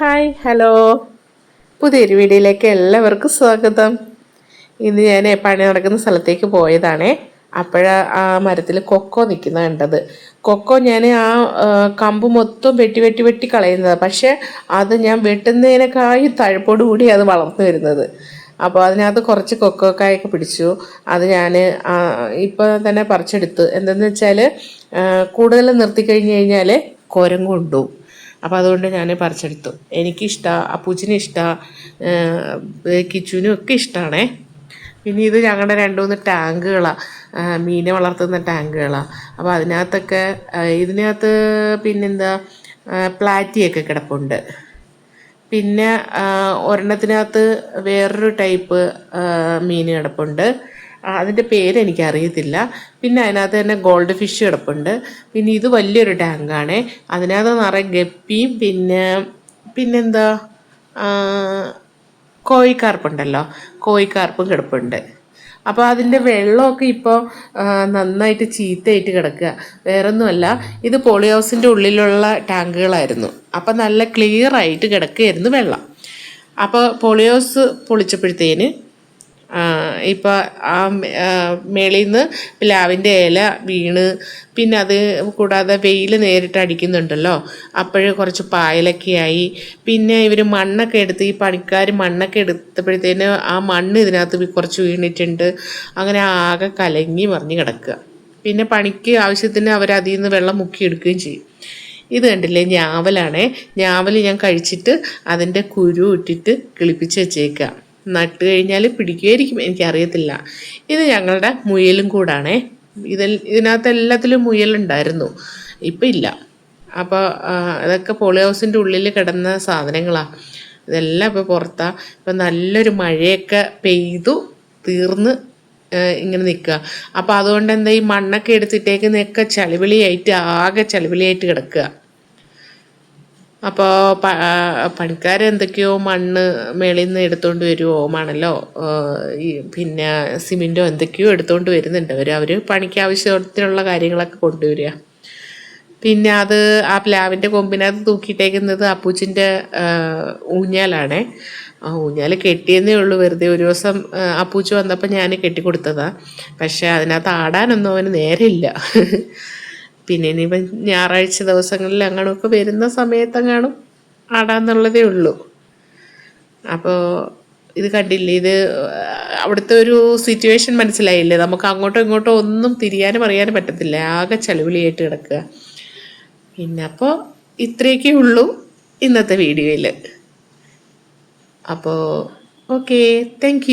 Hi hello. പുതിയൊരു വീഡിയോയിലേക്ക് എല്ലാവർക്കും സ്വാഗതം. ഇന്ന് ഞാൻ പണി നടക്കുന്ന സ്ഥലത്തേക്ക് പോയതാണേ. അപ്പോഴാ ആ മരത്തിൽ കൊക്കോ നിൽക്കുന്ന കണ്ടത്. കൊക്കോ ഞാൻ ആ കമ്പ് മൊത്തം വെട്ടി വെട്ടി വെട്ടി കളയുന്നത്. പക്ഷേ അത് ഞാൻ വെട്ടുന്നതിനേക്കായി തഴപ്പോട് കൂടി അത് വളർന്നു വരുന്നത്. അപ്പോൾ അതിനകത്ത് കുറച്ച് കൊക്കോക്കായൊക്കെ പിടിച്ചു. അത് ഞാൻ ഇപ്പോൾ തന്നെ പറിച്ചെടുത്തു. എന്തെന്ന് വെച്ചാൽ കൂടുതൽ നിർത്തി കഴിഞ്ഞ് കഴിഞ്ഞാൽ കുരങ്ങ് കൊണ്ടുപോകും അപ്പോൾ അതുകൊണ്ട് ഞാൻ പറിച്ചെടുത്തു. എനിക്കിഷ്ടമാണ് അപ്പൂച്ചിനും ഇഷ്ടമാണ് കിച്ചുവിനും ഒക്കെ ഇഷ്ടമാണേ പിന്നെ ഇത് ഞങ്ങളുടെ രണ്ട് മൂന്ന് ടാങ്കുകളാണ് മീനെ വളർത്തുന്ന ടാങ്കുകളാണ് അപ്പോൾ അതിനകത്തൊക്കെ ഇതിനകത്ത് പിന്നെന്താ പ്ലാറ്റിയൊക്കെ കിടപ്പുണ്ട്. പിന്നെ ഒരെണ്ണത്തിനകത്ത് വേറൊരു ടൈപ്പ് മീൻ കിടപ്പുണ്ട്. അതിന്റെ പേര് എനിക്കറിയത്തില്ല. പിന്നെ അതിനകത്ത് തന്നെ ഗോൾഡ് ഫിഷ് കിടപ്പുണ്ട്. പിന്നെ ഇത് വലിയൊരു ടാങ്കാണ്. അതിനകത്ത് നിറയെ ഗപ്പിയും പിന്നെ പിന്നെന്താ കോഴിക്കാർപ്പുണ്ടല്ലോ. കോഴിക്കാർപ്പും കിടപ്പുണ്ട്. അപ്പോൾ അതിന്റെ വെള്ളമൊക്കെ ഇപ്പോൾ നന്നായിട്ട് ചീത്തയായിട്ട് കിടക്കുക. വേറൊന്നുമല്ല ഇത് പോളി ഹൗസിന്റെ ഉള്ളിലുള്ള ടാങ്കുകളായിരുന്നു. അപ്പോൾ നല്ല ക്ലിയർ ആയിട്ട് കിടക്കുകയായിരുന്നു വെള്ളം. അപ്പോൾ പോളിയോസ് പൊളിച്ചപ്പോഴത്തേന് ഇപ്പോൾ ആ മേളിൽ നിന്ന് പ്ലാവിന്റെ ഇല വീണ്. പിന്നെ അത് കൂടാതെ വെയിൽ നേരിട്ട് അടിക്കുന്നുണ്ടല്ലോ. അപ്പോഴ് കുറച്ച് പായലൊക്കെ ആയി. പിന്നെ ഇവർ മണ്ണൊക്കെ എടുത്ത് ഈ പണിക്കാർ മണ്ണൊക്കെ എടുത്തപ്പോഴത്തേന് ആ മണ്ണ് ഇതിനകത്ത് കുറച്ച് വീണിട്ടുണ്ട്. അങ്ങനെ ആകെ കലങ്ങി മറിഞ്ഞ് കിടക്കുക. പിന്നെ പണിക്ക് ആവശ്യത്തിന് അവർ അതിൽ നിന്ന് വെള്ളം മുക്കിയെടുക്കുകയും ചെയ്യും. ഇത് കണ്ടില്ലേ? ഞാവലാണേ. ഞാവൽ ഞാൻ കഴിച്ചിട്ട് അതിന്റെ കുരു ഇട്ടിട്ട് കിളിപ്പിച്ച് വെച്ചേക്കുക. നട്ട് കഴിഞ്ഞാൽ പിടിക്കുമായിരിക്കും എനിക്കറിയത്തില്ല. ഇത് ഞങ്ങളുടെ മുയലും കൂടാണേ. ഇതിൽ ഇതിനകത്ത് എല്ലാത്തിലും മുയലുണ്ടായിരുന്നു. ഇപ്പം ഇല്ല. അപ്പോൾ അതൊക്കെ പോളി ഹൗസിന്റെ ഉള്ളിൽ കിടന്ന സാധനങ്ങളാണ് ഇതെല്ലാം ഇപ്പോൾ പുറത്താണ് ഇപ്പം നല്ലൊരു മഴയൊക്കെ പെയ്തു തീർന്ന് ഇങ്ങനെ നിൽക്കുക. അപ്പോൾ അതുകൊണ്ട് എന്താ ഈ മണ്ണൊക്കെ എടുത്തിട്ടേക്കുന്നതൊക്കെ ചളിവിളിയായിട്ട് ആകെ ചളിവിളിയായിട്ട് കിടക്കുക. അപ്പോൾ പണിക്കാർ എന്തൊക്കെയോ മണ്ണ് മേളിൽ നിന്ന് എടുത്തുകൊണ്ട് വരുമോ മണലോ ഈ പിന്നെ സിമെന്റോ എന്തൊക്കെയോ എടുത്തുകൊണ്ട് വരുന്നുണ്ട്. അവർ അവർ പണിക്ക് ആവശ്യത്തിനുള്ള കാര്യങ്ങളൊക്കെ കൊണ്ടുവരിക. പിന്നെ അത് ആ പ്ലാവിന്റെ കൊമ്പിനകത്ത് തൂക്കിയിട്ടേക്കുന്നത് അപ്പൂച്ചിന്റെ ഊഞ്ഞാലാണേ. ആ ഊഞ്ഞാൽ കെട്ടിയെന്നേ ഉള്ളൂ. വെറുതെ ഒരു ദിവസം അപ്പൂച്ച് വന്നപ്പോൾ ഞാൻ കെട്ടിക്കൊടുത്തതാണ് പക്ഷേ അതിനകത്ത് ആടാനൊന്നും അവന് നേരമില്ല പിന്നെ ഇനിയിപ്പം ഞായറാഴ്ച ദിവസങ്ങളിൽ അങ്ങനെയൊക്കെ വരുന്ന സമയത്തെങ്ങാനും ആടാന്നുള്ളതേ ഉള്ളൂ. അപ്പോൾ ഇത് കണ്ടില്ലേ? ഇത് അവിടുത്തെ ഒരു സിറ്റുവേഷൻ മനസ്സിലായില്ലേ? നമുക്ക് അങ്ങോട്ടോ ഇങ്ങോട്ടോ ഒന്നും തിരിയാനും അറിയാനും പറ്റത്തില്ല. ആകെ ചളിവിളിയായിട്ട് കിടക്കുക. പിന്നെ അപ്പോൾ ഇത്രയൊക്കെ ഉള്ളൂ ഇന്നത്തെ വീഡിയോയിൽ അപ്പോൾ ഓക്കെ താങ്ക്